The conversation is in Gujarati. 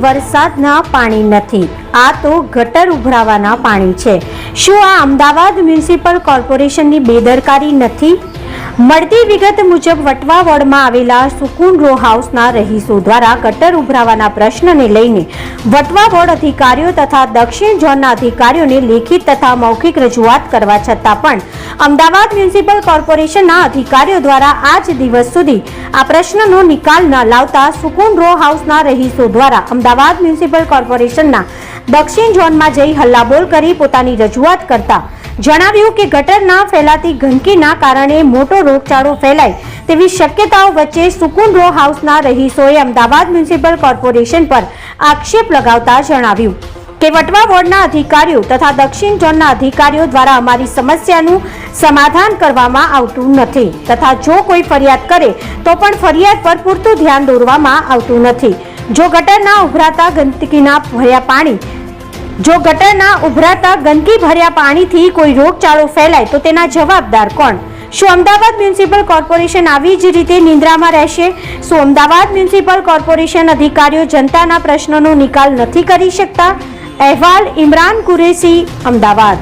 વરસાદના પાણી નથી. આ તો ગટર ઉભરાવાના પાણી છે. શું આ અમદાવાદ મ્યુનિસિપલ કોર્પોરેશનની બેદરકારી નથી? મળતી વિગત મુજબ વટવા વોર્ડમાં આવેલા સુકૂન રો હાઉસના રહીશો દ્વારા ગટર ઉભરાવાના પ્રશ્નને લઈને વટવા વોર્ડ અધિકારીઓ તથા દક્ષિણ ઝોનના અધિકારીઓને લેખિત તથા મૌખિક રજૂઆત કરવા છતાં પણ અમદાવાદ મ્યુનિસિપલ કોર્પોરેશનના અધિકારીઓ દ્વારા આજ દિવસ સુધી આ પ્રશ્નનો નિકાલ ન લાવતા સુકૂન રો હાઉસના રહીશો દ્વારા અમદાવાદ મ્યુનિસિપલ કોર્પોરેશનના દક્ષિણ ઝોનમાં જઈ હલ્લાબોલ કરી પોતાની રજૂઆત કરતા જણાવ્યું કે ગટરના ફેલાતી ગંદકીના કારણે મોટો રોગચાળો ફેલાય તેવી શક્યતાઓ વચ્ચે સુકુન રો હાઉસના રહીશોએ અમદાવાદ મ્યુનિસિપલ કોર્પોરેશન પર આક્ષેપ લગાવતા જણાવ્યું કે વટવા વોર્ડના અધિકારીઓ તથા દક્ષિણ ઝોનના અધિકારીઓ દ્વારા અમારી સમસ્યાનું સમાધાન કરવામાં આવતું નથી તથા જો કોઈ ફરિયાદ કરે તો પણ ફરિયાદ પર પૂરતું ધ્યાન દોરવામાં આવતું નથી. જો ગટરના ઉભરાતા ગંદકીના ભર્યા પાણી જો ગટરના ઉભરાતા ગંદકી ભર્યા પાણીથી કોઈ રોગચાળો ફેલાય તો તેના જવાબદાર કોણ? શું અમદાવાદ મ્યુનિસિપલ કોર્પોરેશન આવી જ રીતે નિંદ્રામાં રહેશે? શું અમદાવાદ મ્યુનિસિપલ કોર્પોરેશન અધિકારીઓ જનતાના પ્રશ્નોનો નિકાલ નથી કરી શકતા? અહેવાલ ઇમરાન કુરેશી, અમદાવાદ.